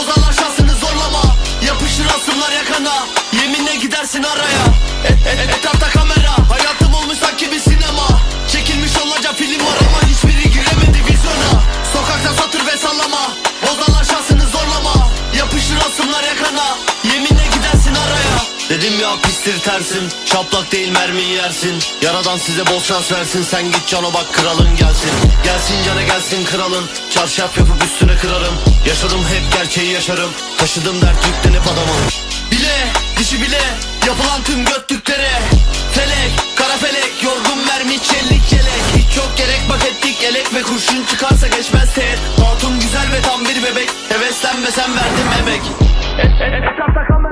Bozalar şansını zorlama. Yapışır asımlar yakana. Yeminle gidersin araya. Et, et, et, et, et, Dedim ya pistir tersin Şaplak değil mermiyi yersin. Yaradan size bol şans versin Sen git cana bak kralın gelsin. Gelsin cana gelsin kralın Çarşaf yapıp üstüne kırarım. Yaşadım hep gerçeği yaşarım Taşıdım dert yüklenip adamım Bile dişi bile Yapılan tüm göttüklere. Felek kara felek Yorgun mermi çelik yelek. Hiç yok gerek bak ettik elek Ve kurşun çıkarsa geçmez teğet. Hatun güzel ve tam bir bebek Heveslenmesen verdim emek. Etrafta kamera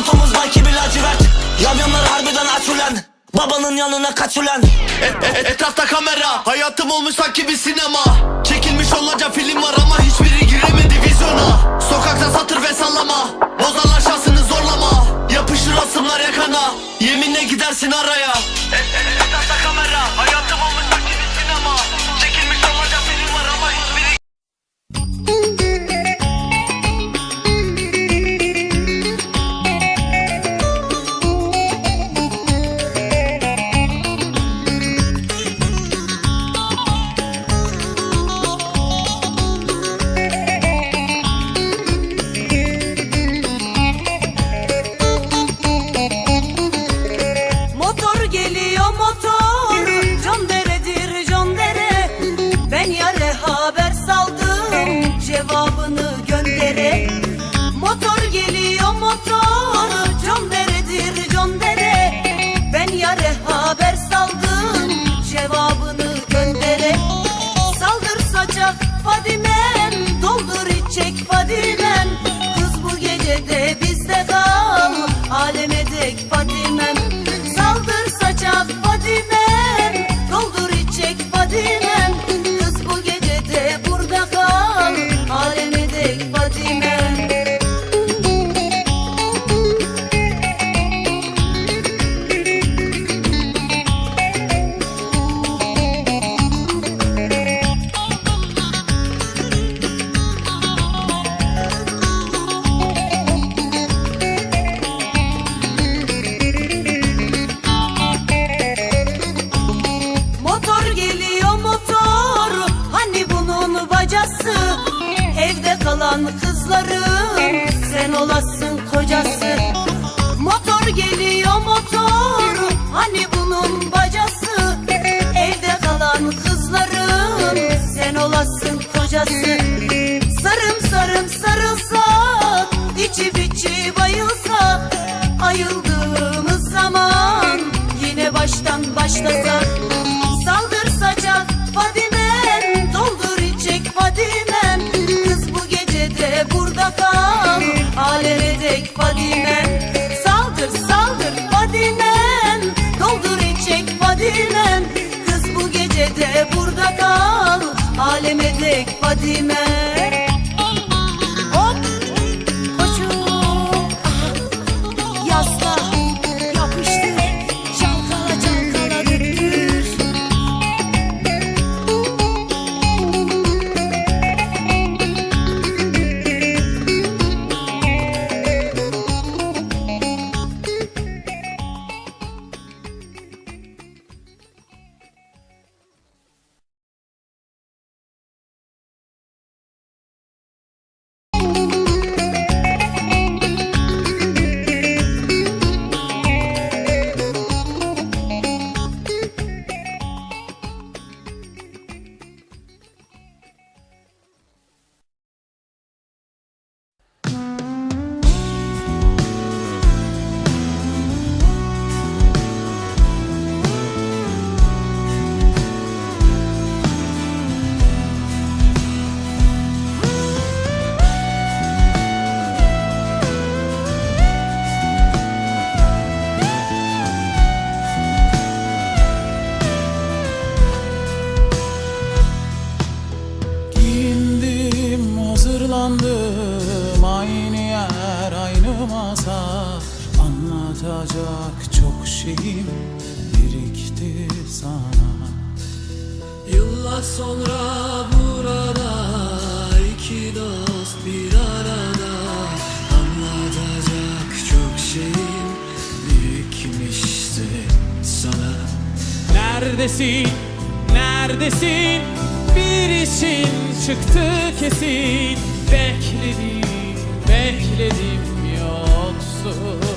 Otomuz belki bir lacivert. Yamyamlar harbiden aç ulan Babanın yanına kaç ulan Etrafta kamera. Hayatım olmuş sanki bir sinema. Çekilmiş onlarca film var ama hiçbiri giremedi vizyona. Sokakta satır ve sallama. Bozarlar şansını zorlama. Yapışır asımlar yakana. Yeminle gidersin araya. Etrafta kamera. Hayatım Hani bunun bacası? Evde kalan kızların Sen olasın kocası. Sarım sarım sarılsak içi biçi bayılsak Ayıldığımız zaman Yine baştan başlasak لك Yıllar sonra burada iki dost bir arada. Anlatacak çok şeyim birikmişti sana. Neredesin, neredesin? Bir için çıktı kesin. Bekledim, bekledim yoksun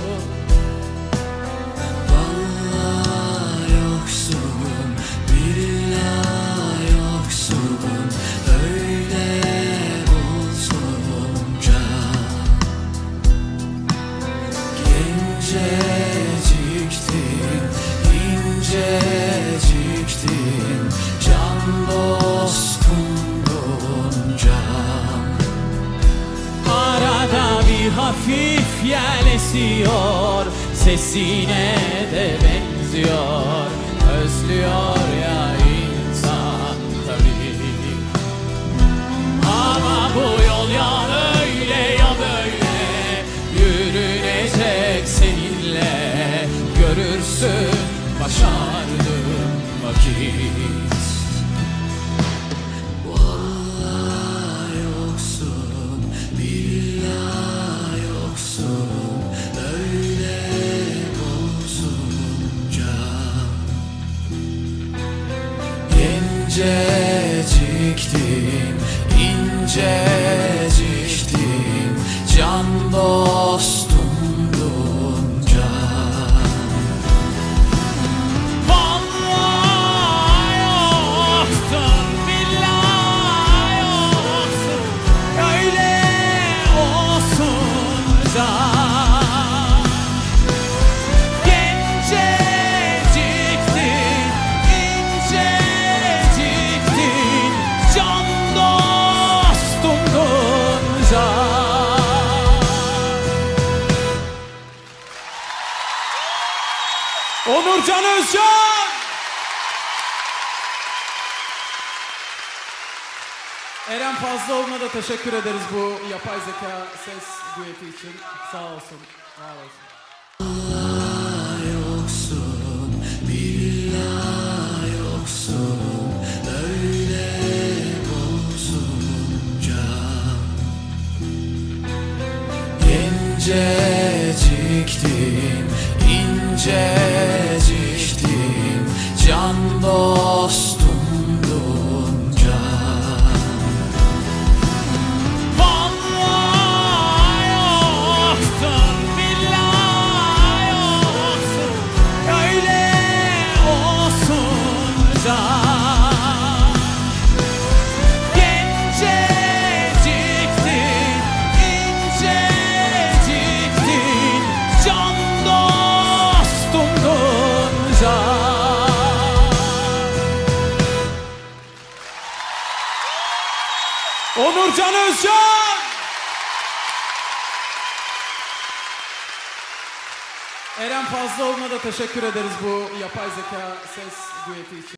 hafif yel esiyor Sesine de benziyor. Özlüyor ya insan tabii. Ama bu yol ya öyle ya böyle Yürünecek seninle. Görürsün başardım vakit Genceciktin, inceciktin Can dostum Onurcan Özcan Eren Fazlıoğlu'na da teşekkür ederiz bu yapay zeka ses düeti için. Sağ olsun, var olsun. yoksun, inceciktin Can dostum Onurcan Özcan! Eren Fazlıoğlu'na da teşekkür ederiz bu yapay zeka ses düeti için.